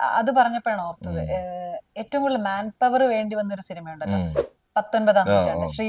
അത് പറഞ്ഞപ്പോഴാണ് ഓർത്തത്. ഏറ്റവും കൂടുതൽ മാൻ പവർ വേണ്ടി വന്ന ഒരു സിനിമയുണ്ടല്ലോ. പത്തൊൻപതാം നൂറ്റാണ്ട്. ശ്രീ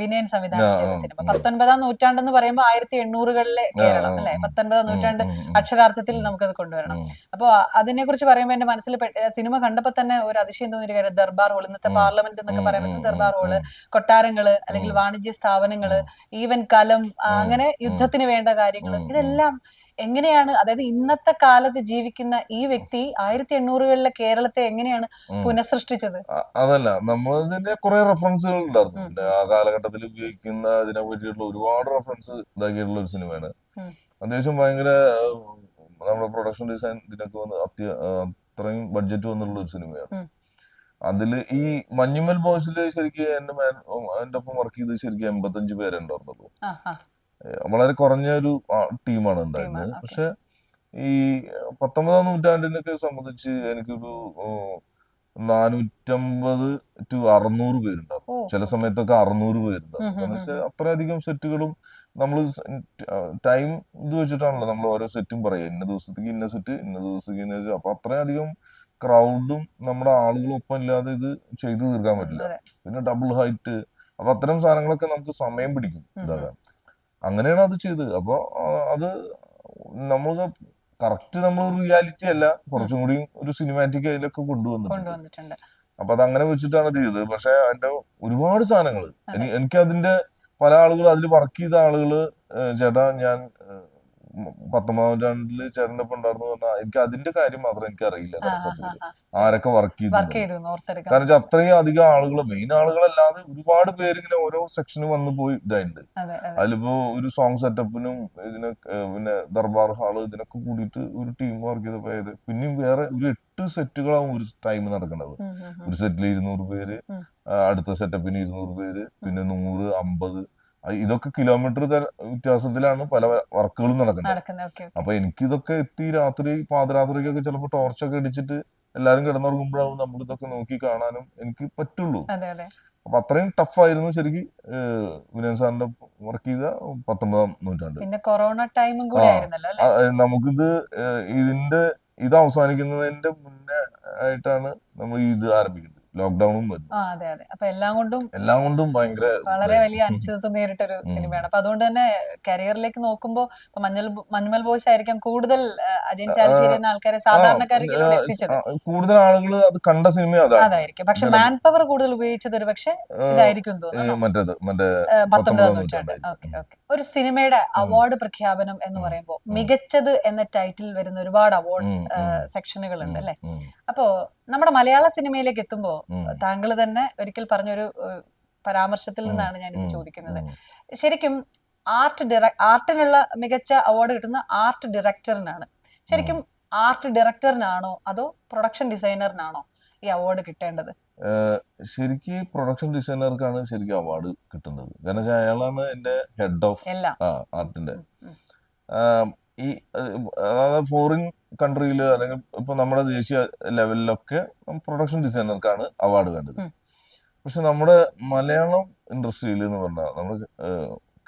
വിനയൻ സംവിധാനം ചെയ്ത സിനിമ. പത്തൊൻപതാം നൂറ്റാണ്ട് എന്ന് പറയുമ്പോൾ ആയിരത്തി എണ്ണൂറുകളിലെ കേരളം അല്ലെ? പത്തൊൻപതാം നൂറ്റാണ്ട്. അക്ഷരാർത്ഥത്തിൽ. നമുക്കത് കൊണ്ടുവരണം. അപ്പൊ അപ്പോൾ അതിനെ കുറിച്ച് പറയുമ്പോൾ എന്റെ മനസ്സിൽ സിനിമ കണ്ടപ്പോൾ തന്നെ ഒരു അതിശയം തോന്നിയ കാര്യം. ദർബാർ ഹോൾ ഇന്നത്തെ പാർലമെന്റ് എന്നൊക്കെ പറയുമ്പോൾ ദർബാർ ഹോൾ കൊട്ടാരങ്ങൾ അല്ലെങ്കിൽ വാണിജ്യ സ്ഥാപനങ്ങൾ ഈവൻ കലം അങ്ങനെ. യുദ്ധത്തിന് വേണ്ട കാര്യങ്ങൾ. ഇതെല്ലാം എങ്ങനെയാണ് അതായത് ഇന്നത്തെ കാലത്ത് ജീവിക്കുന്ന ഈ വ്യക്തി ആയിരത്തി എണ്ണൂറുകളിലെ കേരളത്തെ എങ്ങനെയാണ് പുനഃസൃഷ്ടിച്ചത്? അതല്ല അതല്ല നമ്മളതിന്റെ കുറെ റെഫറൻസുകൾ ഉണ്ടായിരുന്നു. ആ കാലഘട്ടത്തിൽ ഉപയോഗിക്കുന്ന ഇതിനെ പറ്റിയിട്ടുള്ള ഒരുപാട് റെഫറൻസ് ഇതാക്കിയിട്ടുള്ള ഒരു സിനിമയാണ്. അത്യാവശ്യം ഭയങ്കര നമ്മുടെ പ്രൊഡക്ഷൻ ഡിസൈൻ ഇതിനൊക്കെ വന്ന് അത്യ അത്രയും ബഡ്ജറ്റ് വന്നുള്ള ഒരു സിനിമയാണ് അതിൽ ഈ മഞ്ഞുമൽ ബോയ്സിൽ ശരിക്കും എന്റെ മാൻ എന്റെ ഒപ്പം വർക്ക് ചെയ്ത് ശരിക്കും എൺപത്തഞ്ച് പേരുണ്ടായിരുന്നുള്ളൂ വളരെ കുറഞ്ഞ ഒരു ടീമാണ് ഉണ്ടായിരുന്നത്. പക്ഷെ ഈ പത്തൊമ്പതാം നൂറ്റാണ്ടിനൊക്കെ സംബന്ധിച്ച് എനിക്കൊരു നാനൂറ്റമ്പത് ടു അറുന്നൂറ് പേരുണ്ടാവും ചില സമയത്തൊക്കെ അറുന്നൂറ് പേരുണ്ടാവും. അത്രയധികം സെറ്റുകളും നമ്മൾ ടൈം ഇത് വെച്ചിട്ടാണല്ലോ നമ്മൾ ഓരോ സെറ്റും പറയുക ഇന്ന ദിവസത്തേക്ക് ഇന്ന സെറ്റ് ഇന്ന ദിവസത്തേക്ക് ഇന്ന സെറ്റ്. അപ്പൊ അത്രയധികം ക്രൗഡും നമ്മുടെ ആളുകളും ഒപ്പം ഇല്ലാതെ ഇത് ചെയ്തു തീർക്കാൻ പറ്റില്ല. പിന്നെ ഡബിൾ ഹൈറ്റ്. അപ്പൊ അത്തരം സാധനങ്ങളൊക്കെ നമുക്ക് സമയം പിടിക്കും ഇതാകാൻ. അങ്ങനെയാണ് അത് ചെയ്തത്. അപ്പോൾ അത് നമ്മൾ കറക്റ്റ് നമ്മൾ റിയാലിറ്റി അല്ല കുറച്ചും കൂടി ഒരു സിനിമാറ്റിക് അതിലൊക്കെ കൊണ്ടുവന്നിട്ടുണ്ട്. അപ്പൊ അത് അങ്ങനെ വെച്ചിട്ടാണ് ചെയ്തത്. പക്ഷെ അതിന്റെ ഒരുപാട് സാധനങ്ങൾ എനിക്ക് അതിന്റെ പല ആളുകൾ അതിൽ വർക്ക് ചെയ്ത ആളുകൾ ചേട്ടാ ഞാൻ പത്തൊമ്പതാം നൂറ്റാണ്ടിൽ ചേട്ടന്റെ ഒപ്പം ഉണ്ടായിരുന്നു പറഞ്ഞാൽ എനിക്ക് അതിന്റെ കാര്യം മാത്രം എനിക്ക് അറിയില്ല ആരൊക്കെ വർക്ക് ചെയ്തു കാരണം വെച്ചാൽ അത്രയും അധികം ആളുകൾ മെയിൻ ആളുകളല്ലാതെ ഒരുപാട് പേര് ഇങ്ങനെ ഓരോ സെക്ഷന് വന്നു പോയി ഇതായിട്ടുണ്ട്. അതെ അതെ. അതിലിപ്പോ ഒരു സോങ് സെറ്റപ്പിനും ഇതിന് പിന്നെ ദർബാർ ഹാൾ ഇതിനൊക്കെ കൂടിയിട്ട് ഒരു ടീം വർക്ക് ചെയ്തപ്പോ ഏത് പിന്നെയും വേറെ ഒരു എട്ട് സെറ്റുകളാവും ഒരു ടൈം നടക്കേണ്ടത്. ഒരു സെറ്റിൽ ഇരുന്നൂറ് പേര് അടുത്ത സെറ്റപ്പിന് ഇരുന്നൂറ് പേര് പിന്നെ നൂറ് അമ്പത് ഇതൊക്കെ കിലോമീറ്റർ വ്യത്യാസത്തിലാണ് പല വർക്കുകളും നടക്കുന്നത്. അപ്പൊ എനിക്കിതൊക്കെ എത്തി രാത്രി പാതിരാത്രിക്കൊക്കെ ചിലപ്പോൾ ടോർച്ചൊക്കെ അടിച്ചിട്ട് എല്ലാരും കിടന്നുറങ്ങുമ്പോഴാവും നമ്മൾ ഇതൊക്കെ നോക്കി കാണാനും എനിക്ക് പറ്റുള്ളൂ. അപ്പൊ അത്രയും ടഫായിരുന്നു ശരിക്കും വിനയൻ സാറിന്റെ വർക്ക് ചെയ്ത പത്തൊമ്പതാം നൂറ്റാണ്ട്. പിന്നെ കൊറോണ ടൈമും കൂടി നമുക്കിത് ഇതിന്റെ ഇത് അവസാനിക്കുന്നതിന്റെ മുന്നേ ആയിട്ടാണ് നമ്മൾ ഇത് ആരംഭിക്കുന്നത്. ലോക്ക്ഡൌണും വരും അതെ അതെ. അപ്പൊ എല്ലാം കൊണ്ടും എല്ലാം കൊണ്ടും ഭയങ്കര വളരെ വലിയ അനിശ്ചിതത്വം നേരിട്ടൊരു സിനിമയാണ്. അപ്പൊ അതുകൊണ്ട് തന്നെ കരിയറിലേക്ക് നോക്കുമ്പോ ഇപ്പൊ മഞ്ഞൾ മഞ്ഞുമൽ ബോയ്സ് ആയിരിക്കും കൂടുതൽ അജയൻ ചാലിശ്ശേരി എന്ന ആൾക്കാരെ സാധാരണക്കാരിലേക്ക് എത്തിച്ചത്. കൂടുതൽ ആളുകൾ അത് കണ്ട സിനിമ അതായിരിക്കും. പക്ഷെ. മാൻ പവർ കൂടുതൽ ഉപയോഗിച്ചത് ഒരു പക്ഷെ ഇതായിരിക്കും തോന്നുന്നു. മറ്റേത് മറ്റേ പത്തൊമ്പതാം നൂറ്റാണ്ട്. Okay okay. ഒരു സിനിമയുടെ അവാർഡ് പ്രഖ്യാപനം എന്ന് പറയുമ്പോൾ. മികച്ചത് എന്ന ടൈറ്റിൽ വരുന്ന ഒരുപാട് അവാർഡ് സെക്ഷനുകൾ ഉണ്ട് അല്ലെ? അപ്പോ നമ്മുടെ മലയാള സിനിമയിലേക്ക് എത്തുമ്പോൾ താങ്കൾ തന്നെ ഒരിക്കൽ പറഞ്ഞൊരു പരാമർശത്തിൽ നിന്നാണ് ഞാൻ ഇത് ചോദിക്കുന്നത്. ശരിക്കും ആർട്ട് ഡയറക്ട് ആർട്ടിനുള്ള മികച്ച അവാർഡ് കിട്ടുന്ന ആർട്ട് ഡയറക്ടറിനാണ് ശരിക്കും ആർട്ട് ഡയറക്ടറിനാണോ അതോ പ്രൊഡക്ഷൻ ഡിസൈനറിനാണോ ഈ അവാർഡ് കിട്ടേണ്ടത്? ശരിക്ക് പ്രൊഡക്ഷൻ ഡിസൈനർക്കാണ് ശരിക്കും അവാർഡ് കിട്ടുന്നത്. കാരണം വെച്ചാൽ അയാളാണ് എന്റെ ഹെഡ് ഓഫ് ആർട്ടിന്റെ ഈ അതായത് ഫോറിൻ കൺട്രിയിൽ അല്ലെങ്കിൽ ഇപ്പൊ നമ്മുടെ ദേശീയ ലെവലിലൊക്കെ പ്രൊഡക്ഷൻ ഡിസൈനർക്കാണ് അവാർഡ് വേണ്ടത്. പക്ഷെ നമ്മുടെ മലയാളം ഇൻഡസ്ട്രിയിൽ എന്ന് പറഞ്ഞാൽ നമ്മുടെ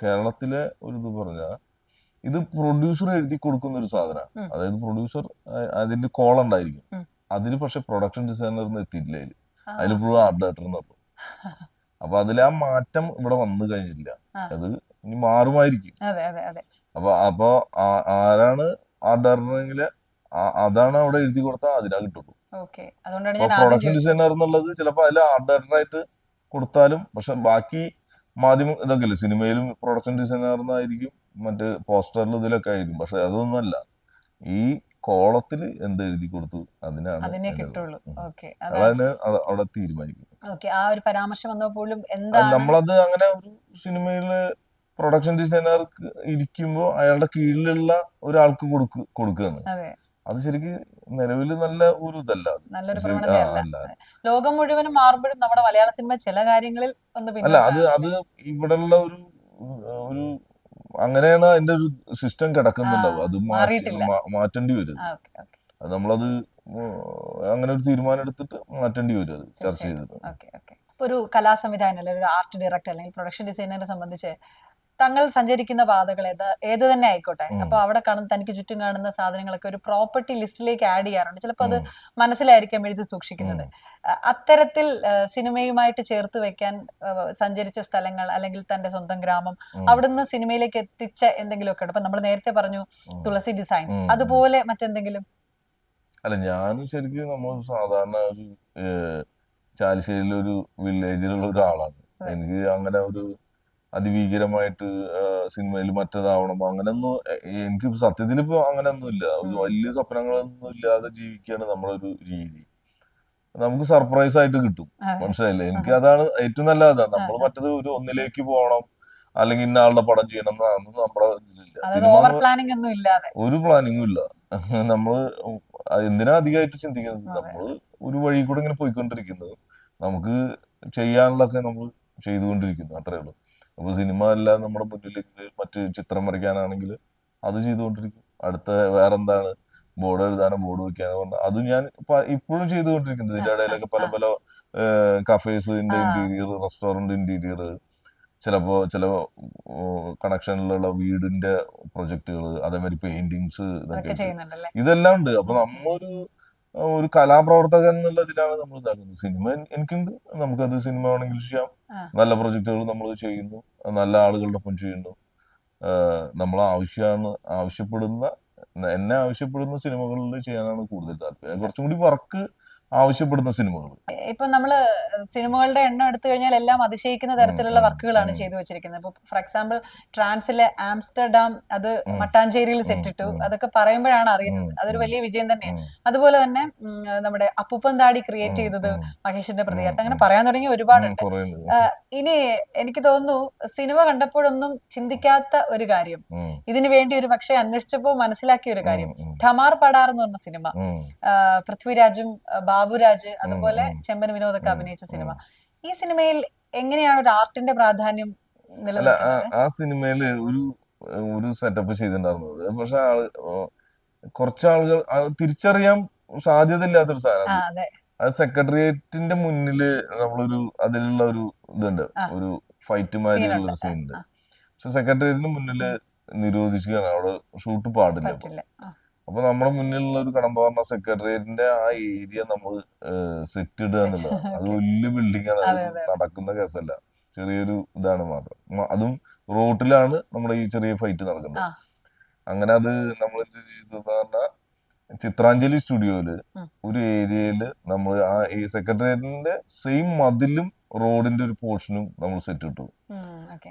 കേരളത്തിലെ ഒരു ഇത് പറഞ്ഞാൽ ഇത് പ്രൊഡ്യൂസർ എഴുതി കൊടുക്കുന്ന ഒരു സാധനമാണ് അതായത് പ്രൊഡ്യൂസർ അതിന്റെ കോൾ ഉണ്ടായിരിക്കും. അതിന് അതിൽ പക്ഷെ പ്രൊഡക്ഷൻ ഡിസൈനർ എത്തിയിട്ടില്ല അതിലിപ്പോഴും ആർട്ട് ഡയറക്ടർ എന്നപ്പോൾ അപ്പൊ. അതിൽ ആ മാറ്റം ഇവിടെ വന്നു കഴിഞ്ഞില്ല. അത് ഇനി മാറുമായിരിക്കും. അപ്പൊ അപ്പൊ ആരാണ് ആർട്ട് ഡയറക്ടറെങ്കിൽ അതാണ് അവിടെ എഴുതി കൊടുത്താൽ അതിനാ കിട്ടുള്ളൂ. പ്രൊഡക്ഷൻ ഡിസൈനർ എന്നുള്ളത് ചിലപ്പോൾ അതിൽ ആർട്ട് ഡയറക്ടറായിട്ട് കൊടുത്താലും പക്ഷെ ബാക്കി മാധ്യമം ഇതൊക്കെ അല്ലേ സിനിമയിലും പ്രൊഡക്ഷൻ ഡിസൈനർ എന്നായിരിക്കും മറ്റേ പോസ്റ്ററിലും ഇതിലൊക്കെ ആയിരിക്കും. പക്ഷെ അതൊന്നുമല്ല ഈ കോളത്തിൽ എന്ത് എഴുതി കൊടുത്തു അതിനാണ് അതിനെ. കിട്ടുള്ളൂ. ഓക്കെ. അതാണ് അതാണ് അവ- അവിടെ തീരുമാനിക്കുന്നത്. ഓക്കെ. ആ ഒരു പരാമർശം വന്നപ്പോൾ നമ്മളത് അങ്ങനെ ഒരു സിനിമയിൽ പ്രൊഡക്ഷൻ ഡിസൈനർ ഇരിക്കുമ്പോൾ അയാളുടെ കീഴിലുള്ള ഒരാൾക്ക് കൊടുക്ക കൊടുക്കുകയാണ്. അതെ. ശരിക്കും നിലവിൽ നല്ല ഒരു ഇതല്ല. നല്ലൊരു പ്രവണതയല്ല. ലോകം മുഴുവനും മാറുമ്പോഴും നമ്മുടെ മലയാള സിനിമ ചില കാര്യങ്ങളിൽ ഒന്ന് അല്ല അത് അത് ഇവിടെയുള്ള ഒരു ഒരു അങ്ങനെയാണ് അതിന്റെ ഒരു സിസ്റ്റം കിടക്കുന്നുണ്ടാവും അത് മാറ്റേണ്ടി വരും. അത്. നമ്മളത് അങ്ങനെ ഒരു തീരുമാനം എടുത്തിട്ട് മാറ്റേണ്ടി വരും അത് ചർച്ച. ചെയ്തിട്ട്. ഒരു കലാ സംവിധാനം ഒരു കലാസംവിധായകൻ അല്ലെങ്കിൽ ഒരു ആർട്ട് ഡയറക്ടർ അല്ലെങ്കിൽ പ്രൊഡക്ഷൻ ഡിസൈനറെ സംബന്ധിച്ച് തങ്ങൾ സഞ്ചരിക്കുന്ന പാതകൾ ഏത് ഏത് തന്നെ ആയിക്കോട്ടെ. അപ്പൊ അവിടെ കാണുന്ന തനിക്ക് ചുറ്റും കാണുന്ന സാധനങ്ങളൊക്കെ ഒരു പ്രോപ്പർട്ടി ലിസ്റ്റിലേക്ക് ആഡ് ചെയ്യാറുണ്ട്. ചിലപ്പോൾ അത്. മനസ്സിലായിരിക്കാം എഴുതി സൂക്ഷിക്കുന്നത്. അത്തരത്തിൽ സിനിമയുമായിട്ട് ചേർത്ത് വെക്കാൻ സഞ്ചരിച്ച സ്ഥലങ്ങൾ അല്ലെങ്കിൽ തന്റെ സ്വന്തം ഗ്രാമം. അവിടുന്ന് സിനിമയിലേക്ക് എത്തിച്ച എന്തെങ്കിലുമൊക്കെ ഉണ്ട്. അപ്പൊ നമ്മൾ നേരത്തെ പറഞ്ഞു തുളസി ഡിസൈൻസ് അതുപോലെ മറ്റെന്തെങ്കിലും? അല്ല ഞാൻ ശരിക്കും നമ്മൾ സാധാരണ ഒരു ചാലിശ്ശേരിയിലൊരു വില്ലേജിലുള്ള ഒരാളാണ്. എനിക്ക് അങ്ങനെ ഒരു അതിഭീകരമായിട്ട് സിനിമയിൽ മറ്റേതാവണം. അങ്ങനെയൊന്നും എനിക്ക് സത്യത്തിൽ ഇപ്പൊ അങ്ങനെയൊന്നും ഇല്ല ഒരു വലിയ സ്വപ്നങ്ങളൊന്നും ഇല്ലാതെ ജീവിക്കുകയാണ് നമ്മളൊരു രീതി. നമുക്ക് സർപ്രൈസ് ആയിട്ട് കിട്ടും. മനസ്സിലായില്ലേ? എനിക്ക് അതാണ് ഏറ്റവും നല്ല അതാണ് നമ്മൾ. മറ്റത് ഒരു ഒന്നിലേക്ക് പോകണം. അല്ലെങ്കിൽ ഇന്ന ആളുടെ പടം ചെയ്യണം എന്നൊന്നും നമ്മുടെ സിനിമ ഒരു പ്ലാനിങ്ങും ഇല്ല. നമ്മൾ എന്തിനാ അധികമായിട്ട് ചിന്തിക്കുന്നത്? നമ്മൾ നമ്മൾ ഒരു വഴി കൂടെ ഇങ്ങനെ പോയിക്കൊണ്ടിരിക്കുന്നത് നമുക്ക് ചെയ്യാനുള്ളതൊക്കെ നമ്മൾ ചെയ്തുകൊണ്ടിരിക്കുന്നു. അത്രേ ഉള്ളൂ. അപ്പൊ സിനിമ അല്ല നമ്മുടെ മുന്നിലേക്ക് മറ്റു ചിത്രം വരയ്ക്കാനാണെങ്കിൽ അത് ചെയ്തുകൊണ്ടിരിക്കും. അടുത്ത വേറെന്താണ്? ബോർഡ് എഴുതാനോ ബോർഡ് വെക്കാനോ അത് ഞാൻ ഇപ്പോഴും ചെയ്തുകൊണ്ടിരിക്കുന്നുണ്ട്. ഇതിന്റെ ഇടയിലൊക്കെ പല പല കഫേസിന്റെ ഇന്റീരിയർ റെസ്റ്റോറന്റ് ഇന്റീരിയർ ചിലപ്പോ ചില കണക്ഷനിലുള്ള വീടിന്റെ പ്രൊജക്ടുകൾ അതേമാതിരി പെയിന്റിങ്സ് ഇതൊക്കെ ഇതെല്ലാം ഉണ്ട്. അപ്പൊ നമ്മൊരു അഹ് ഒരു കലാപ്രവർത്തകൻ എന്നുള്ള ഇതിലാണ് നമ്മൾ ഇതാക്കുന്നത്. സിനിമ എനിക്കുണ്ട്. നമുക്കത് സിനിമ വേണമെങ്കിൽ ചെയ്യാം. നല്ല പ്രൊജക്ടുകൾ നമ്മൾ ചെയ്യുന്നു. നല്ല ആളുകളുടെ ഒപ്പം ചെയ്യുന്നു. നമ്മൾ ആവശ്യമാണ് ആവശ്യപ്പെടുന്ന എന്നെ ആവശ്യപ്പെടുന്ന സിനിമകളിൽ ചെയ്യാനാണ് കൂടുതൽ താല്പര്യം. കുറച്ചും കൂടി വർക്ക് ആവശ്യപ്പെടുന്ന സിനിമകൾ. ഇപ്പൊ നമ്മൾ സിനിമകളുടെ എണ്ണം എടുത്തു കഴിഞ്ഞാൽ എല്ലാം അതിശയിക്കുന്ന തരത്തിലുള്ള വർക്കുകളാണ് ചെയ്തു വെച്ചിരിക്കുന്നത്. ഇപ്പൊ ഫോർ എക്സാമ്പിൾ ട്രാൻസിലെ ആംസ്റ്റർഡാം അത് മട്ടാഞ്ചേരിയിൽ സെറ്റിട്ടു സെറ്റ് ഇട്ടു. അതൊക്കെ പറയുമ്പോഴാണ് അറിയുന്നത്. അതൊരു വലിയ വിജയം തന്നെയാണ് അതുപോലെ തന്നെ നമ്മുടെ അപ്പൂപ്പൻ താടി ക്രിയേറ്റ് ചെയ്തത് മഹേഷിന്റെ പ്രതികരണം അങ്ങനെ പറയാൻ തുടങ്ങി ഒരുപാടുണ്ട് ഇനി എനിക്ക് തോന്നുന്നു സിനിമ കണ്ടപ്പോഴൊന്നും ചിന്തിക്കാത്ത ഒരു കാര്യം. ഇതിനു വേണ്ടി ഒരു പക്ഷെ അന്വേഷിച്ചപ്പോൾ മനസ്സിലാക്കിയ ഒരു കാര്യം. ഠമാർ പടാർ എന്ന് പറഞ്ഞ സിനിമ. പൃഥ്വിരാജും ബാബുരാജ് അതുപോലെ ചെമ്പൻ വിനോദൊക്കെ അഭിനയിച്ച സിനിമ. ഈ സിനിമയിൽ എങ്ങനെയാണ് ഒരു ആർട്ടിന്റെ പ്രാധാന്യം നിലനിൽക്കുന്നത്? ആ സിനിമയിൽ ഒരു ഒരു സെറ്റപ്പ് ചെയ്തിട്ടുണ്ടായിരുന്നത്. പക്ഷെ ആൾ കുറച്ച് ആളുകൾ തിരിച്ചറിയാൻ സാധ്യത ഇല്ലാത്തൊരു സാധനം അതെ. സെക്രട്ടേറിയറ്റിന്റെ മുന്നിൽ നമ്മളൊരു അതിലുള്ള ഒരു ഇതുണ്ട്. ഒരു ഫൈറ്റ് മാതിരിയുള്ള. ഒരു സീനുണ്ട്. പക്ഷെ സെക്രട്ടേറിയറ്റിന് മുന്നിൽ നിരോധിക്കുകയാണ് അവിടെ ഷൂട്ട് പാടില്ല അപ്പൊ. നമ്മുടെ മുന്നിലുള്ള ഒരു കടമ്പ പറഞ്ഞ സെക്രട്ടേറിയറ്റിന്റെ ആ ഏരിയ നമ്മൾ സെറ്റ് ഇടുക എന്നുള്ളതാണ് അത് വലിയ ബിൽഡിംഗ് ആണ്. നടക്കുന്ന കേസല്ല ചെറിയൊരു ഇതാണ് മാത്രം അതും റോട്ടിലാണ് നമ്മുടെ ഈ ചെറിയ ഫൈറ്റ് നടക്കുന്നത്. അങ്ങനെ അത് നമ്മൾ എന്ത് ചെയ്തെന്ന് പറഞ്ഞാൽ ചിത്രാഞ്ജലി സ്റ്റുഡിയോയിൽ ഒരു ഏരിയയിൽ നമ്മൾ ആ ഈ സെക്രട്ടേറിയറ്റിന്റെ സെയിം മതിലും റോഡിന്റെ ഒരു പോർഷനും നമ്മൾ സെറ്റ് ഇട്ടു.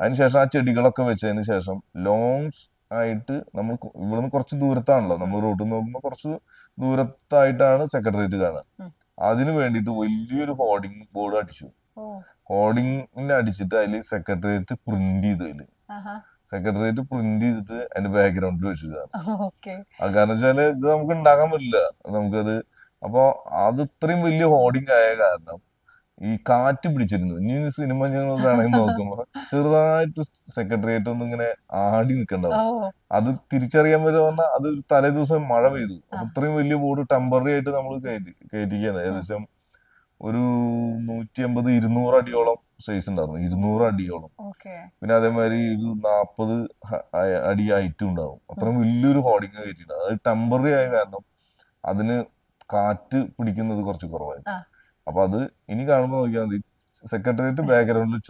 അതിനുശേഷം ആ ചെടികളൊക്കെ വെച്ചതിന് ശേഷം ലോങ് ആയിട്ട് നമ്മൾ ഇവിടുന്ന് കുറച്ച് ദൂരത്താണല്ലോ. നമ്മൾ റോഡിൽ നോക്കുമ്പോൾ കുറച്ച് ദൂരത്തായിട്ടാണ് സെക്രട്ടേറിയറ്റ് കാണുക. അതിനു വേണ്ടിയിട്ട് വലിയൊരു ഹോർഡിംഗ് ബോർഡ് അടിച്ചു. ഓ, ഹോർഡിംഗിൽ അടിച്ചിട്ട് അതിൽ സെക്രട്ടേറിയറ്റ് പ്രിന്റ് ചെയ്തു അതിൽ. സെക്രട്ടേറിയറ്റ് പ്രിന്റ് ചെയ്തിട്ട് അതിന്റെ ബാക്ക്ഗ്രൗണ്ടിൽ വെച്ചതാണ്. അത് കാരണം വെച്ചാൽ ഇത് നമുക്ക് ഉണ്ടാക്കാൻ പറ്റില്ല. നമുക്കത് അപ്പൊ അത് ഇത്രയും വലിയ ഹോർഡിംഗ് ആയ കാരണം ഈ കാറ്റ് പിടിച്ചിരുന്നു. ഇനി സിനിമ ഞങ്ങൾ വേണമെങ്കിൽ നോക്കുമ്പോ ചെറുതായിട്ട് സെക്രട്ടേറിയറ്റ് ഒന്നും ഇങ്ങനെ ആടി നിൽക്കണ്ടാവും അത് തിരിച്ചറിയാൻ പറഞ്ഞാൽ അത് തലേ ദിവസം മഴ പെയ്തു. അത്രയും വലിയ ബോർഡ് ടെമ്പററി ആയിട്ട് നമ്മൾ കയറ്റി കയറ്റിക്കുകയാണ് ഏകദേശം ഒരു നൂറ്റി അമ്പത് ഇരുന്നൂറ് അടിയോളം സൈസ് ഉണ്ടായിരുന്നു. ഇരുന്നൂറ് അടിയോളം. പിന്നെ അതേമാതിരി ഒരു നാപ്പത് അടി ഹൈറ്റും ഉണ്ടാവും. അത്രയും വലിയൊരു ഹോർഡിങ് കയറ്റിയിട്ടുണ്ട്. അത് ടെമ്പററി ആയ കാരണം അതിന് കാറ്റ് പിടിക്കുന്നത് കുറച്ച് കുറവായിരുന്നു. അപ്പൊ അത് ഇനി കാണുമ്പോൾ നോക്കിയാൽ മതി. സെക്രട്ടേറിയറ്റ് ബാക്ക്ഗ്രൗണ്ടിൽ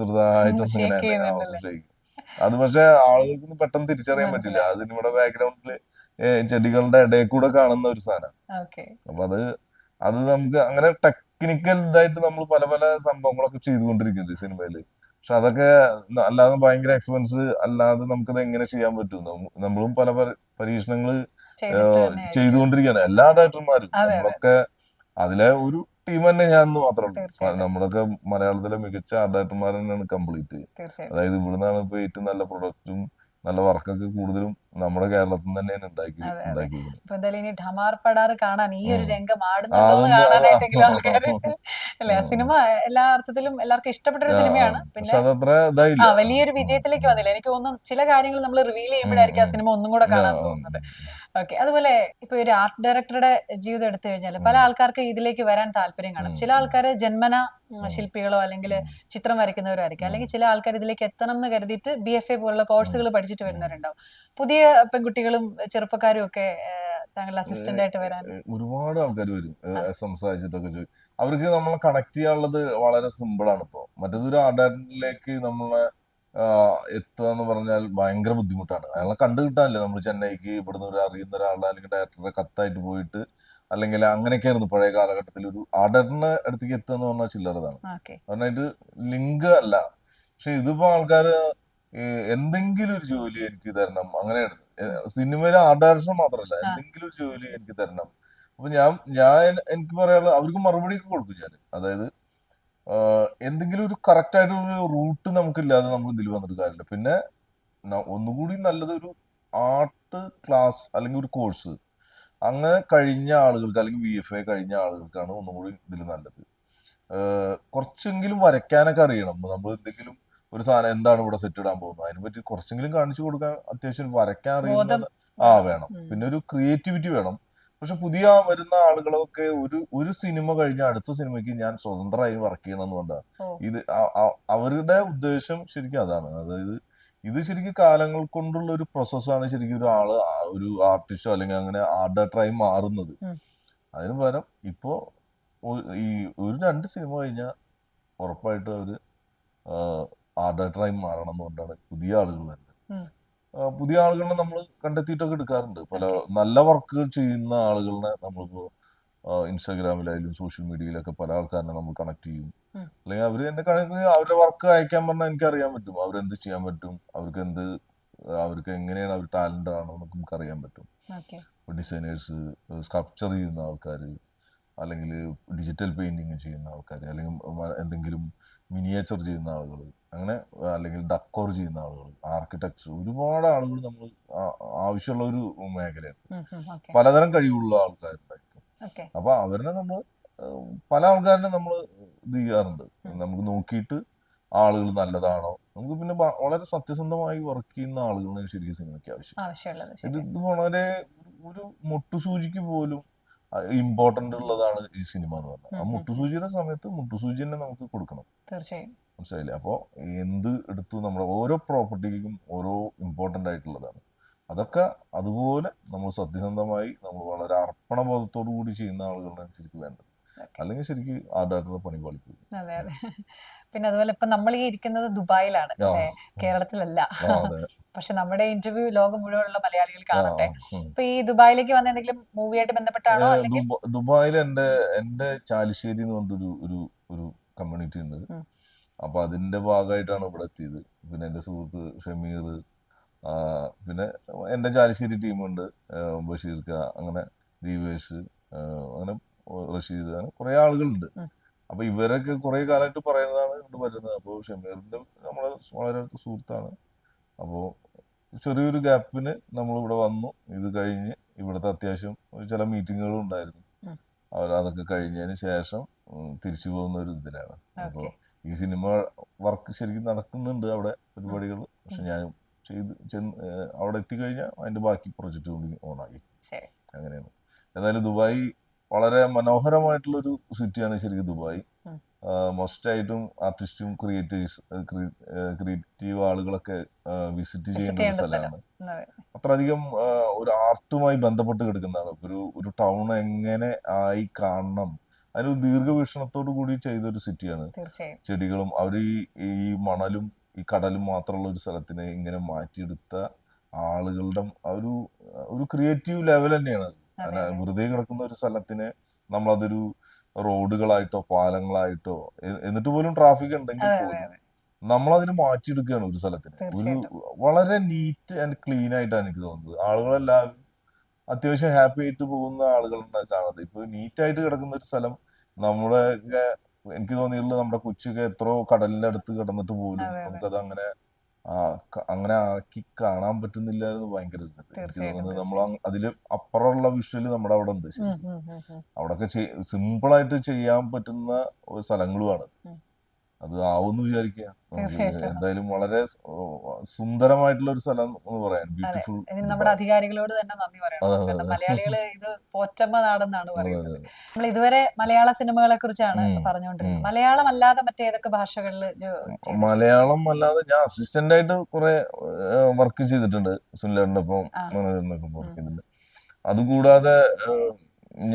ചെയ്യുന്നുണ്ടല്ലേ? അത് പക്ഷെ ആളുകൾക്കൊന്നും പെട്ടെന്ന് തിരിച്ചറിയാൻ പറ്റില്ല. ആ സിനിമയുടെ ബാക്ക്ഗ്രൗണ്ടിൽ ചെടികളുടെ ഇടയിൽ കൂടെ കാണുന്ന ഒരു സാധനം. അപ്പൊ അത് അത് നമുക്ക് അങ്ങനെ ടെക്നിക്കൽ ഇതായിട്ട് നമ്മൾ പല പല സംഭവങ്ങളൊക്കെ ചെയ്തുകൊണ്ടിരിക്കുന്നത് ഈ സിനിമയിൽ. പക്ഷെ അതൊക്കെ അല്ലാതെ ഭയങ്കര എക്സ്പെൻസ് അല്ലാതെ നമുക്കത് എങ്ങനെ ചെയ്യാൻ പറ്റും? നമ്മളും പല പല പരീക്ഷണങ്ങൾ ചെയ്തിട്ട് ചെയ്തുകൊണ്ടിരിക്കുകയാണ്. എല്ലാ ഡയറക്ടർമാരും. നമ്മളൊക്കെ അതിലെ ഒരു ടീം തന്നെ ഞാൻ എന്ന് മാത്രമേ നമ്മളൊക്കെ മലയാളത്തിലെ മികച്ച ആർട്ട് ഡയറക്ടർമാർ തന്നെയാണ് കംപ്ലീറ്റ്. അതായത് ഇവിടുന്നാണ് ഇപ്പൊ ഏറ്റവും നല്ല പ്രൊഡക്റ്റും നല്ല വർക്കൊക്കെ കൂടുതലും നമ്മുടെ കേരളത്തിൽ തന്നെയാണ് ഉണ്ടാക്കി പടാർ കാണാൻ ഈ ഒരു രംഗം ആടുന്നുണ്ടോ. സിനിമ എല്ലാ അർത്ഥത്തിലും എല്ലാവർക്കും ഇഷ്ടപ്പെട്ട ഒരു സിനിമയാണ്. പിന്നെ വലിയൊരു വിജയത്തിലേക്ക് വന്നില്ല. എനിക്ക് തോന്നുന്നു ചില കാര്യങ്ങൾ നമ്മൾ റിവീൽ ചെയ്യുമ്പോഴായിരിക്കും ആ സിനിമ ഒന്നും കൂടെ കാണാൻ തോന്നുന്നത്. ഓക്കെ. അതുപോലെ ഇപ്പൊ ഒരു ആർട്ട് ഡയറക്ടറുടെ ജീവിതം എടുത്തു കഴിഞ്ഞാൽ പല. ആൾക്കാർക്ക് ഇതിലേക്ക് വരാൻ താല്പര്യം കാണും ചില ആൾക്കാർ ജന്മന. ശില്പികളോ അല്ലെങ്കിൽ. ചിത്രം വരയ്ക്കുന്നവരോ ആയിരിക്കും അല്ലെങ്കിൽ ചില ആൾക്കാർ ഇതിലേക്ക് എത്തണം എന്ന് കരുതിയിട്ട് ബി എഫ് എ പോലുള്ള കോഴ്സുകൾ പഠിച്ചിട്ട് വരുന്നവരുണ്ടാവും. പുതിയ പെൺകുട്ടികളും ചെറുപ്പക്കാരും ഒക്കെ താങ്കളുടെ അസിസ്റ്റന്റ് ആയിട്ട് വരാൻ ഒരുപാട് ആൾക്കാർ വരും. സംസാരിച്ചിട്ടൊക്കെ ചോദിക്കും അവർക്ക് നമ്മളെ കണക്ട് ചെയ്യാനുള്ളത് വളരെ സിമ്പിൾ ആണ് ഇപ്പോൾ മറ്റേതൊരു ആർഡറിലേക്ക് നമ്മളെ ആഹ് എത്തുക എന്ന് പറഞ്ഞാൽ ഭയങ്കര ബുദ്ധിമുട്ടാണ്. അയാളെ കണ്ടു കിട്ടാനില്ല നമ്മൾ ചെന്നൈക്ക് ഇവിടുന്ന് ഒരു അറിയുന്ന ഒരാളുടെ അല്ലെങ്കിൽ ഡയറക്ടറെ കത്തായിട്ട് പോയിട്ട് അല്ലെങ്കിൽ അങ്ങനെയൊക്കെയായിരുന്നു പഴയ കാലഘട്ടത്തിൽ ഒരു അടറിന് അടുത്തേക്ക് എത്തുക എന്ന് പറഞ്ഞാൽ ചില്ലറതാണ് അതിനായിട്ട് ലിങ്ക് അല്ല. പക്ഷെ ഇതിപ്പോ ആൾക്കാര് എന്തെങ്കിലും ഒരു ജോലി എനിക്ക് തരണം. അങ്ങനെയാണ്. സിനിമയിലെ ഡയറക്ഷൻ മാത്രമല്ല എന്തെങ്കിലും ഒരു ജോലി എനിക്ക് തരണം. അപ്പൊ ഞാൻ ഞാൻ എനിക്ക് പറയാനുള്ളത് അവർക്ക് മറുപടി ഒക്കെ കൊടുക്കും ഞാൻ അതായത് എന്തെങ്കിലും ഒരു കറക്റ്റ് ആയിട്ടുള്ള ഒരു റൂട്ട് നമുക്കില്ലാതെ നമ്മൾ ഇതിൽ വന്നിട്ട് കാര്യമില്ല. പിന്നെ ഒന്നുകൂടി നല്ലത് ഒരു ആർട്ട് ക്ലാസ് അല്ലെങ്കിൽ ഒരു കോഴ്സ് അങ്ങനെ കഴിഞ്ഞ ആളുകൾക്ക് അല്ലെങ്കിൽ ബി എഫ് എ കഴിഞ്ഞ ആളുകൾക്കാണ് ഒന്നും കൂടി ഇതിൽ നല്ലത് കുറച്ചെങ്കിലും വരയ്ക്കാനൊക്കെ അറിയണം. നമ്മൾ എന്തെങ്കിലും ഒരു സാധനം എന്താണ് ഇവിടെ സെറ്റ് ഇടാൻ പോകുന്നത്? അതിനെ പറ്റി കുറച്ചെങ്കിലും കാണിച്ചു കൊടുക്കാൻ അത്യാവശ്യം വരയ്ക്കാൻ അറിയുന്നത് ആ വേണം. പിന്നെ ഒരു ക്രിയേറ്റിവിറ്റി വേണം. പക്ഷെ പുതിയ വരുന്ന ആളുകളൊക്കെ ഒരു ഒരു സിനിമ കഴിഞ്ഞ അടുത്ത സിനിമയ്ക്ക് ഞാൻ സ്വതന്ത്രമായി വർക്ക് ചെയ്യണമെന്ന് പറഞ്ഞാൽ ഇത് അവരുടെ ഉദ്ദേശം ശരിക്കും അതാണ്. അതായത് ഇത് ശരിക്കും കാലങ്ങൾ കൊണ്ടുള്ള ഒരു പ്രോസസ്സാണ് ശരിക്കും ഒരു ആൾ ഒരു ആർട്ടിസ്റ്റോ അല്ലെങ്കിൽ അങ്ങനെ ആർട്ട് ഡയറക്ടറായി മാറുന്നത്. അതിനു പകരം ഇപ്പോ ഈ ഒരു രണ്ട് സിനിമ കഴിഞ്ഞാൽ ഉറപ്പായിട്ടും അവർ ആർട്ട് ഡയറക്ടറായി മാറണം എന്നുകൊണ്ടാണ് പുതിയ ആളുകൾ വരുന്നത്. പുതിയ ആളുകളെ നമ്മൾ കണ്ടെത്തിയിട്ടൊക്കെ എടുക്കാറുണ്ട്. പല നല്ല വർക്കുകൾ ചെയ്യുന്ന ആളുകളെ നമ്മളിപ്പോ ഇൻസ്റ്റാഗ്രാമിലായാലും സോഷ്യൽ മീഡിയയിലൊക്കെ പല ആൾക്കാരെ നമ്മൾ കണക്ട് ചെയ്യും. അല്ലെങ്കിൽ അവർ എന്നെ കണക്ട് അവരുടെ വർക്ക് അയക്കാൻ പറഞ്ഞാൽ എനിക്ക് അറിയാൻ പറ്റും. അവരെന്ത് ചെയ്യാൻ പറ്റും? അവർക്ക് എന്ത് അവർക്ക് എങ്ങനെയാണ് അവർ ടാലന്റ് ആണോ എന്നൊക്കെ നമുക്ക് അറിയാൻ പറ്റും ഡിസൈനേഴ്സ് സ്കൾപ്ചർ ചെയ്യുന്ന ആൾക്കാർ അല്ലെങ്കിൽ ഡിജിറ്റൽ പെയിന്റിങ് ചെയ്യുന്ന ആൾക്കാർ അല്ലെങ്കിൽ എന്തെങ്കിലും മിനിയേച്ചർ ചെയ്യുന്ന ആളുകൾ അങ്ങനെ അല്ലെങ്കിൽ ഡക്കോർ ചെയ്യുന്ന ആളുകൾ ആർക്കിടെക്ചർ ഒരുപാട് ആളുകൾ നമ്മൾ ആവശ്യമുള്ള ഒരു മേഖലയാണ്. പലതരം കഴിവുള്ള ആൾക്കാരുണ്ടായിരിക്കും. അപ്പൊ അവരെ നമ്മൾ പല ആൾക്കാരിനെ നമ്മൾ ഇത് ചെയ്യാറുണ്ട്. നമുക്ക് നോക്കിയിട്ട് ആളുകൾ നല്ലതാണോ? നമുക്ക് പിന്നെ വളരെ സത്യസന്ധമായി വർക്ക് ചെയ്യുന്ന ആളുകളാണ് ശരിക്കും സിനിമയ്ക്ക് ആവശ്യം. ഇത് ഇത് വളരെ ഒരു മുട്ടുസൂചിക്ക് പോലും ഇമ്പോർട്ടന്റ് ഉള്ളതാണ് ഈ സിനിമ എന്ന് പറഞ്ഞാൽ. ആ മുട്ടുസൂചിയുടെ സമയത്ത് മുട്ടുസൂചി തന്നെ നമുക്ക് കൊടുക്കണം. തീർച്ചയായും. മനസ്സിലായില്ലേ? അപ്പോൾ എന്ത് എടുത്തു നമ്മുടെ ഓരോ പ്രോപ്പർട്ടിക്കും ഓരോ ഇമ്പോർട്ടന്റ് ആയിട്ടുള്ളതാണ്. അതൊക്കെ അതുപോലെ നമ്മൾ സത്യസന്ധമായി നമ്മൾ വളരെ അർപ്പണബോധത്തോടു കൂടി ചെയ്യുന്ന ആളുകളാണ് ശരിക്കും വേണ്ടത്. അല്ലെങ്കിൽ ശരിക്കും ആ ഡയറക്ടറുടെ പണി പാളിപ്പോയി അതെ അതെ. പിന്നെ അതുപോലെ ഇപ്പൊ നമ്മൾ ഈ ഇരിക്കുന്നത് ദുബായിലാണ്. കേരളത്തിലല്ല. പക്ഷെ നമ്മുടെ ഇന്റർവ്യൂ ലോകം മുഴുവനുള്ള മലയാളികൾ ആ, കാണട്ടെ. ഇപ്പൊ ഈ ദുബായിലേക്ക് വന്ന എന്തെങ്കിലും മൂവിയായിട്ട് ബന്ധപ്പെട്ടാണോ? അല്ലെങ്കിൽ ദുബായിൽ എന്റെ എന്റെ ചാലിശ്ശേരി എന്ന് പറഞ്ഞൊരു ഒരു ഒരു കമ്മ്യൂണിറ്റി ഉണ്ട്. ഉം. അപ്പൊ അതിന്റെ ഭാഗമായിട്ടാണ് ഇവിടെ എത്തിയത്. പിന്നെ എന്റെ സുഹൃത്ത് ഷമീർ പിന്നെ എന്റെ ചാലിശ്ശേരി ടീമുണ്ട് ബഷീർ ബഷീർക്ക അങ്ങനെ ദീപേഷ് അങ്ങനെ റഷീദ് അങ്ങനെ കുറെ ആളുകളുണ്ട്. അപ്പോൾ അപ്പൊ ഇവരൊക്കെ കുറെ കാലമായിട്ട് പറയുന്നതാണ് കൊണ്ട് വരുന്നത്. അപ്പോൾ ഷമീറിന്റെ നമ്മളെ വളരെ അടുത്ത സുഹൃത്താണ്. അപ്പോൾ ചെറിയൊരു ഗ്യാപ്പിന് നമ്മൾ ഇവിടെ വന്നു. ഇത് കഴിഞ്ഞ് ഇവിടുത്തെ അത്യാവശ്യം ചില മീറ്റിങ്ങുകളും ഉണ്ടായിരുന്നു. അവർ അതൊക്കെ കഴിഞ്ഞതിന് ശേഷം തിരിച്ചു പോകുന്ന ഒരു ഇതിലാണ്. അപ്പോൾ ഈ സിനിമ വർക്ക് ശരിക്കും നടക്കുന്നുണ്ട് അവിടെ പരിപാടികൾ. പക്ഷെ ഞാൻ ചെയ്ത് ചെന്ന് അവിടെ എത്തിക്കഴിഞ്ഞാൽ അതിന്റെ ബാക്കി പ്രൊജക്റ്റ് കൂടി ശരി. അങ്ങനെയാണ്. ഏതായാലും ദുബായ് വളരെ മനോഹരമായിട്ടുള്ളൊരു സിറ്റിയാണ് ശരിക്കും ദുബായ്. മോസ്റ്റ് ആയിട്ടും ആർട്ടിസ്റ്റും ക്രിയേറ്റീവ്സ് ക്രിയേറ്റീവ് ആളുകളൊക്കെ വിസിറ്റ് ചെയ്യുന്ന ഒരു സ്ഥലമാണ്. അത്ര അത്രയധികം ഒരു ആർട്ടുമായി ബന്ധപ്പെട്ട് കിടക്കുന്നതാണ് ഒരു ഒരു ടൗൺ എങ്ങനെ ആയി കാണണം അതിനൊരു ദീർഘവീക്ഷണത്തോടു കൂടി ചെയ്ത ഒരു സിറ്റിയാണ് ചെടികളും അവർ ഈ ഈ മണലും ഈ കടലും മാത്രമുള്ള ഒരു സ്ഥലത്തിനെ ഇങ്ങനെ മാറ്റിയെടുത്ത ആളുകളുടെ ഒരു ഒരു ക്രിയേറ്റീവ് ലെവൽ തന്നെയാണ്. വെറുതെ കിടക്കുന്ന ഒരു സ്ഥലത്തിനെ നമ്മളതൊരു റോഡുകളായിട്ടോ പാലങ്ങളായിട്ടോ എന്നിട്ട് പോലും ട്രാഫിക് ഉണ്ടെങ്കിൽ പോലും നമ്മളതിനെ മാറ്റിയെടുക്കുകയാണ് ഒരു സ്ഥലത്തിന്. ഒരു വളരെ നീറ്റ് ആൻഡ് ക്ലീൻ ആയിട്ടാണ് എനിക്ക് തോന്നുന്നത്. ആളുകളെല്ലാവരും അത്യാവശ്യം ഹാപ്പി ആയിട്ട് പോകുന്ന ആളുകളുണ്ട് കാണുന്നത് ഇപ്പൊ നീറ്റ് ആയിട്ട് കിടക്കുന്ന ഒരു സ്ഥലം നമ്മുടെ എനിക്ക് തോന്നിയിട്ടുള്ള നമ്മുടെ കൊച്ചൊക്കെ എത്രയോ കടലിന്റെ അടുത്ത് കിടന്നിട്ട് പോലും. നമുക്കത് അങ്ങനെ അങ്ങനെ ആക്കി കാണാൻ പറ്റുന്നില്ല എന്ന് ഭയങ്കര ഇതുണ്ട്. എനിക്ക് തോന്നുന്നത് നമ്മൾ അതിൽ അപ്പുറമുള്ള വിഷ്വൽ നമ്മുടെ അവിടെ ഉണ്ട് അവിടെ ശരിക്കും. ഉം, ഉം, ഉം. അവിടൊക്കെ സിമ്പിൾ ആയിട്ട് ചെയ്യാൻ പറ്റുന്ന സ്ഥലങ്ങളുമാണ്. അത് ആവുമെന്ന് വിചാരിക്കുക എന്തായാലും വളരെ സുന്ദരമായിട്ടുള്ള ഒരു സ്ഥലം എന്ന് പറയാൻ ബ്യൂട്ടിഫുൾ നമ്മുടെ അധികാരികളോട് തന്നെ നന്ദി പറയണം. മലയാളികൾ ഇത് പോറ്റമ്മ നാടെന്നാണ് പറയുന്നത്. നമ്മൾ ഇതുവരെ മലയാള സിനിമകളെ കുറിച്ചാണ് പറഞ്ഞുകൊണ്ടിരുന്നത്. മലയാളം അല്ലാതെ മറ്റേതൊക്കെ ഭാഷകളിൽ മലയാളം അല്ലാതെ ഞാൻ അസിസ്റ്റന്റ് ആയിട്ട് കുറെ വർക്ക് ചെയ്തിട്ടുണ്ട്. സുനിലേട്ടന്റെ ഒപ്പം വർക്ക് ചെയ്തിട്ടുണ്ട്. അതുകൂടാതെ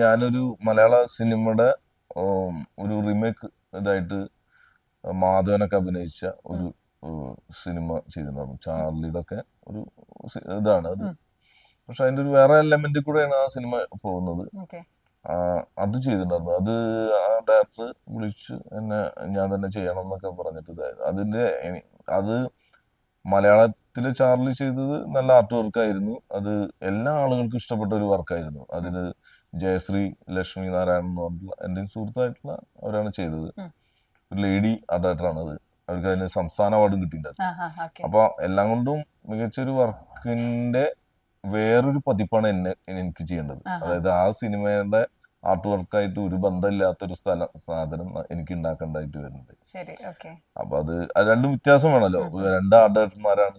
ഞാനൊരു മലയാള സിനിമയുടെ ഒരു റിമേക്ക് ഇതായിട്ട് മാധവനൊക്കെ അഭിനയിച്ച ഒരു സിനിമ ചെയ്തിട്ടുണ്ടായിരുന്നു. ചാർലിയുടെ ഒക്കെ ഒരു ഇതാണ് അത്. പക്ഷെ അതിന്റെ ഒരു വേറെ എലമെന്റിൽ കൂടെയാണ് ആ സിനിമ പോകുന്നത്. അത് ചെയ്തിട്ടുണ്ടായിരുന്നു. അത് ആ ഡയറക്ടർ വിളിച്ച് എന്നെ ഞാൻ തന്നെ ചെയ്യണം എന്നൊക്കെ പറഞ്ഞിട്ട് ഇതായിരുന്നു അതിന്റെ അത് മലയാളത്തിൽ ചാർലി ചെയ്തത് നല്ല ആർട്ട് വർക്ക് ആയിരുന്നു. അത് എല്ലാ ആളുകൾക്കും ഇഷ്ടപ്പെട്ട ഒരു വർക്കായിരുന്നു അതിൽ ജയശ്രീ ലക്ഷ്മി നാരായണൻ എന്ന് പറഞ്ഞിട്ടുള്ള എന്റെ സുഹൃത്തായിട്ടുള്ള അവരാണ് ചെയ്തത്. ഒരു ലേഡി ആർട്ട് അത്. അവർക്ക് അതിന് സംസ്ഥാന അവാർഡും കിട്ടിയിട്ടുണ്ട്. അപ്പൊ എല്ലാം കൊണ്ടും മികച്ചൊരു വർക്കിന്റെ വേറൊരു പതിപ്പാണ് എന്നെ എനിക്ക് ചെയ്യേണ്ടത്. അതായത് ആ സിനിമയുടെ ആർട്ട് വർക്കായിട്ട് ഒരു ബന്ധമില്ലാത്ത ഒരു സ്ഥലം സാധനം എനിക്ക് ഉണ്ടാക്കേണ്ടതായിട്ട് വരുന്നുണ്ട് അപ്പൊ അത് രണ്ടും വ്യത്യാസം വേണമല്ലോ രണ്ട് ആർട്ട് ഡയറക്ടർമാരാണ്.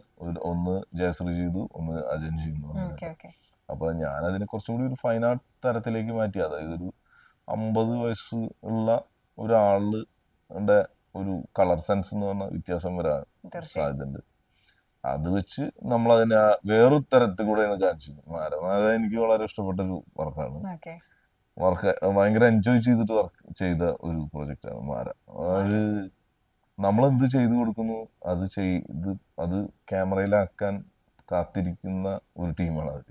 ഒന്ന് ജയശ്രീ ചെയ്തു ഒന്ന് അജയൻ ചെയ്തു അപ്പൊ ഞാൻ അതിനെ കുറച്ചും കൂടി ഒരു ഫൈൻ ആർട്ട് തരത്തിലേക്ക് മാറ്റി. അതായത് ഒരു അമ്പത് വയസ്സ് ഉള്ള ഒരാളുടെ ഒരു കളർ സെൻസ് എന്ന് പറഞ്ഞ വ്യത്യാസം വരാൻ സാധ്യതയുണ്ട്. അത് വെച്ച് നമ്മൾ അതിനെ വേറൊരു തരത്തിൽ കൂടെയാണ് കാണിച്ചത്. മാര മാര എനിക്ക് വളരെ ഇഷ്ടപ്പെട്ട ഒരു വർക്കാണ് വർക്ക് ഭയങ്കര എൻജോയ് ചെയ്തിട്ട് വർക്ക് ചെയ്ത ഒരു പ്രൊജക്റ്റാണ് ആണ് മാര. ഒരു നമ്മൾ എന്ത് ചെയ്തു കൊടുക്കുന്നു അത് ചെയ്ത് അത് ക്യാമറയിലാക്കാൻ കാത്തിരിക്കുന്ന ഒരു ടീമാണ് അത്.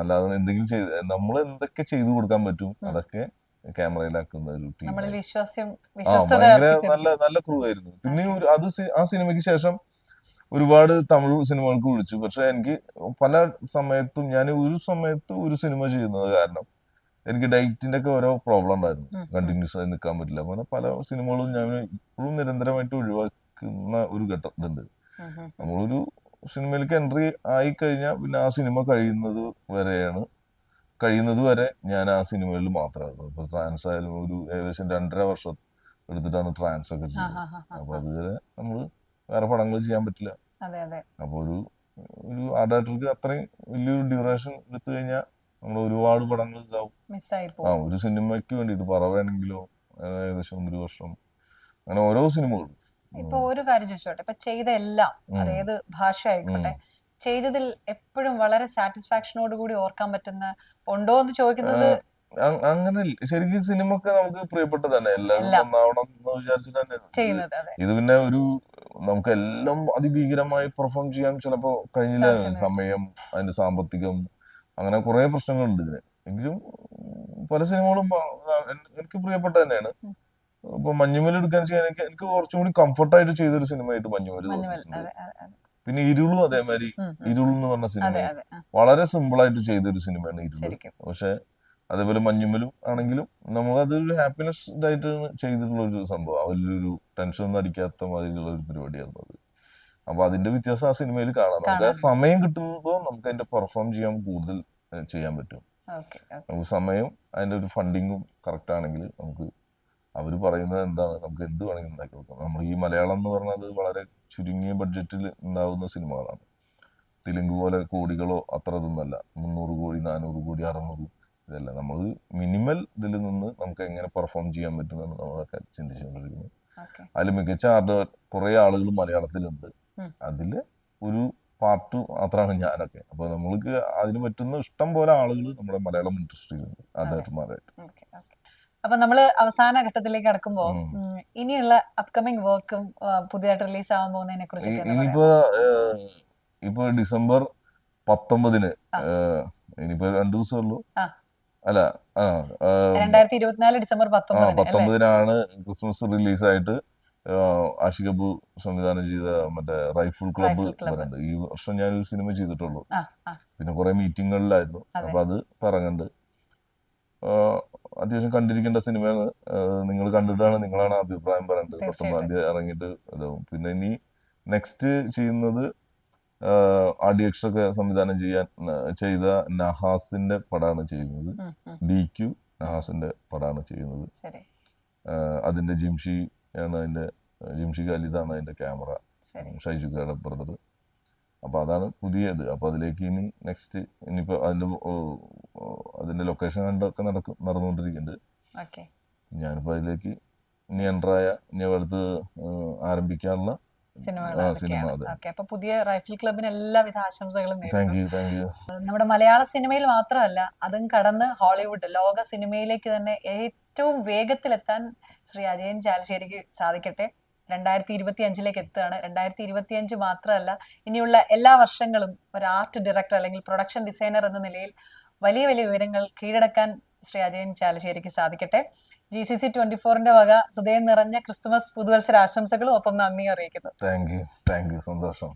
അല്ലാതെ എന്തെങ്കിലും ചെയ്ത് നമ്മൾ എന്തൊക്കെ ചെയ്തു കൊടുക്കാൻ പറ്റും അതൊക്കെ ക്യാമറയിലാക്കുന്ന ഒരു ടീം ആ ഭയങ്കര നല്ല നല്ല ക്രൂ ആയിരുന്നു. പിന്നെ അത് ആ സിനിമയ്ക്ക് ശേഷം ഒരുപാട് തമിഴ് സിനിമകൾക്ക് വിളിച്ചു. പക്ഷെ എനിക്ക് പല സമയത്തും ഞാൻ ഒരു സമയത്ത് ഒരു സിനിമ ചെയ്യുന്നത് കാരണം എനിക്ക് ഡയറ്റിന്റെ ഒക്കെ ഓരോ പ്രോബ്ലം ഉണ്ടായിരുന്നു. കണ്ടിന്യൂസ് ആയി നിൽക്കാൻ പറ്റില്ല. അങ്ങനെ പല സിനിമകളും ഞാൻ ഇപ്പോഴും നിരന്തരമായിട്ട് ഒഴിവാക്കുന്ന ഒരു ഘട്ടം ഇതുണ്ട്. നമ്മളൊരു സിനിമയിലേക്ക് എൻട്രി ആയി കഴിഞ്ഞാൽ പിന്നെ ആ സിനിമ കഴിയുന്നത് വരെയാണ് കഴിയുന്നത് വരെ ഞാൻ ആ സിനിമകളിൽ മാത്രമായിരുന്നു ഇപ്പൊ ട്രാൻസ് ആയാലും ഒരു ഏകദേശം രണ്ടര വർഷം എടുത്തിട്ടാണ് ട്രാൻസ് ഒക്കെ ചെയ്യുന്നത് ചെയ്തത്. അപ്പൊ അതുവരെ നമ്മൾ വേറെ പടങ്ങൾ ചെയ്യാൻ പറ്റില്ല. അപ്പൊ ഒരു ഒരു ആ ഡയറക്ടർക്ക് അത്രയും വലിയൊരു ഡ്യൂറേഷൻ എടുത്തു കഴിഞ്ഞാൽ നമ്മൾ ഒരുപാട് പടങ്ങൾ ഇതാവും. ആ ഒരു സിനിമയ്ക്ക് വേണ്ടിയിട്ട് പറവാണെങ്കിലോ ഏകദേശം ഒരു വർഷം. അങ്ങനെ ഓരോ സിനിമകളും. ഇപ്പൊ ഒരു കാര്യം ചോദിച്ചോട്ടെ. ഇപ്പൊ ചെയ്ത എല്ലാം അതായത് ഭാഷ ആയിക്കോട്ടെ ചെയ്തതിൽ എപ്പോഴും വളരെ സാറ്റിസ്ഫാക്ഷനോട് കൂടി ഓർക്കാൻ പറ്റുന്ന ഉണ്ടോ എന്ന് ചോദിക്കുന്നത് അങ്ങനെ. ശരിക്കും സിനിമ ഒക്കെ നമുക്ക് പ്രിയപ്പെട്ടതന്നെ എല്ലാവരും എല്ലാം. നന്നാവണം എന്ന് വിചാരിച്ചിട്ട് തന്നെ ഇത്. പിന്നെ ഒരു നമുക്ക് എല്ലാം അതിഭീകരമായി പെർഫോം ചെയ്യാൻ ചിലപ്പോ കഴിഞ്ഞില്ല സമയം അതിന്റെ സാമ്പത്തികം അങ്ങനെ കുറെ പ്രശ്നങ്ങളുണ്ട് ഇതിന് എങ്കിലും പല സിനിമകളും എനിക്ക് പ്രിയപ്പെട്ട തന്നെയാണ്. ഇപ്പൊ മഞ്ഞുമല എടുക്കാൻ എനിക്ക് എനിക്ക് കുറച്ചും കൂടി കംഫർട്ടായിട്ട് ചെയ്തൊരു സിനിമയായിട്ട് മഞ്ഞുമല മഞ്ഞുമൽ പിന്നെ ഇരുളും അതേമാതിരി. ഇരുൾ എന്ന് പറഞ്ഞ സിനിമ വളരെ സിമ്പിൾ ആയിട്ട് ചെയ്തൊരു സിനിമയാണ് ഇരുൾ. പക്ഷെ അതേപോലെ മഞ്ഞുമലും ആണെങ്കിലും നമ്മൾ അതൊരു ഹാപ്പിനെസ് ഇതായിട്ട് ചെയ്തിട്ടുള്ള ഒരു സംഭവം. വലിയൊരു ടെൻഷൻ ഒന്നും അടിക്കാത്ത മാതിരിയുള്ള ഒരു പരിപാടിയായിരുന്നു അത്. അപ്പൊ അതിന്റെ വ്യത്യാസം ആ സിനിമയിൽ കാണാം. നമുക്ക് ആ സമയം കിട്ടുമ്പോൾ നമുക്ക് അതിന്റെ പെർഫോം ചെയ്യാൻ കൂടുതൽ ചെയ്യാൻ പറ്റും. നമുക്ക് സമയം അതിന്റെ ഒരു ഫണ്ടിങ്ങും കറക്റ്റ് ആണെങ്കിൽ നമുക്ക് അവർ പറയുന്നത് എന്താണ്? നമുക്ക് എന്ത് വേണമെങ്കിലും ഉണ്ടാക്കി കൊടുക്കാം. നമ്മൾ ഈ മലയാളം എന്ന് പറഞ്ഞത് വളരെ ചുരുങ്ങിയ ബഡ്ജറ്റിൽ ഉണ്ടാകുന്ന സിനിമകളാണ്. തെലുങ്ക് പോലെ കോടികളോ അത്ര ഇതൊന്നല്ല മുന്നൂറ് കോടി നാനൂറ് കോടി അറുന്നൂറ് ഇതല്ല. നമ്മൾ മിനിമൽ ഇതിൽ നിന്ന് നമുക്ക് എങ്ങനെ പെർഫോം ചെയ്യാൻ പറ്റുമെന്ന് നമ്മളൊക്കെ ചിന്തിച്ചുകൊണ്ടിരിക്കുന്നത് അതിൽ മികച്ച ആർട്ട് കുറേ ആളുകൾ മലയാളത്തിലുണ്ട്. അതിൽ ഒരു പാർട്ട് മാത്രമാണ് ഞാനൊക്കെ. അപ്പോൾ നമ്മൾക്ക് അതിന് പറ്റുന്ന ഇഷ്ടം പോലെ ആളുകൾ നമ്മുടെ മലയാളം ഇൻഡസ്ട്രിയിലുണ്ട് ഓക്കെ ഓക്കെ. അപ്പൊ നമ്മൾ അവസാന ഘട്ടത്തിലേക്ക് കടക്കുമ്പോ ഉം. ഉം, ഇനിയുള്ള അപ്കമിങ് വർക്കും പുതിയതായിട്ട് റിലീസ് ആവാൻ പോകുന്നതിനെ കുറിച്ച് ഇനിയിപ്പോ ഇപ്പൊ ഡിസംബർ പത്തൊമ്പതിന് ഇനിയിപ്പോ രണ്ടു ദിവസം ഉള്ളൂ അല്ല രണ്ടായിരത്തി ഇരുപത്തിനാല് ഡിസംബർ പത്തൊമ്പതിനാണ് ക്രിസ്മസ് റിലീസായിട്ട് ആയിട്ട് ആഷിഖബു സംവിധാനം ചെയ്ത മറ്റേ റൈഫിൾ ക്ലബ്ബ് പറയുന്നുണ്ട് ഈ വർഷം ഞാനൊരു സിനിമ ചെയ്തിട്ടുള്ളൂ. പിന്നെ കുറെ മീറ്റിങ്ങുകളിലായിരുന്നു. അപ്പൊ അത് പറയുന്നുണ്ട് അത്യാവശ്യം കണ്ടിരിക്കേണ്ട സിനിമയാണ്. നിങ്ങൾ കണ്ടിട്ടാണ് നിങ്ങളാണ് അഭിപ്രായം പറയേണ്ടത്. പത്തൊമ്പതാം തീയതി ഇറങ്ങിയിട്ട് ഇതാവും. പിന്നെ ഇനി നെക്സ്റ്റ് ചെയ്യുന്നത് ആർ ഒക്കെ സംവിധാനം ചെയ്യാൻ ചെയ്ത നഹാസിന്റെ പടമാണ് ചെയ്യുന്നത്. ഡി ക്യു നഹാസിന്റെ പടമാണ് ചെയ്യുന്നത്. അതിന്റെ ജിംഷി ആണ് അതിന്റെ ജിംഷി ഖാലിദാണ് അതിന്റെ ക്യാമറ. ഷൈജുഖയുടെ ബ്രദർ അപ്പൊ അതാണ് പുതിയത്. അപ്പോൾ അതിലേക്ക് ഇനി നെക്സ്റ്റ് ഇനിയിപ്പോൾ അതിന്റെ ഓ, ലൊക്കേഷൻ കണ്ടൊക്കെ നടക്കും നടന്നുകൊണ്ടിരിക്കുന്നുണ്ട് ഞാനിപ്പോൾ ഞാനിപ്പോ അതിലേക്ക് ഇനി എന്ററായ ഇനി അടുത്ത് ആരംഭിക്കാനുള്ള പുതിയ റൈഫിൾ ക്ലബിന് എല്ലാവിധ ആശംസകളും നമ്മുടെ മലയാള സിനിമയിൽ മാത്രമല്ല അതും കടന്ന് ഹോളിവുഡ് ലോക സിനിമയിലേക്ക് തന്നെ ഏറ്റവും വേഗത്തിലെത്താൻ ശ്രീ അജയൻ ചാലശ്ശേരിക്ക് സാധിക്കട്ടെ. രണ്ടായിരത്തി ഇരുപത്തി അഞ്ചിലേക്ക് എത്തുകയാണ്. രണ്ടായിരത്തി ഇരുപത്തി അഞ്ച് മാത്രമല്ല ഇനിയുള്ള എല്ലാ വർഷങ്ങളും ഒരു ആർട്ട് ഡയറക്ടർ അല്ലെങ്കിൽ പ്രൊഡക്ഷൻ ഡിസൈനർ എന്ന നിലയിൽ വലിയ വലിയ ഉയരങ്ങൾ കീഴടക്കാൻ ശ്രീ അജയൻ ചാലശ്ശേരിക്ക് സാധിക്കട്ടെ. ജി സി സി ട്വന്റി ഫോറിന്റെ വക ഹൃദയം നിറഞ്ഞ ക്രിസ്തുമസ് പുതുവത്സര ആശംസകളും ഒപ്പം നന്ദി അറിയിക്കുന്നു. താങ്ക് യു താങ്ക് യു സന്തോഷം.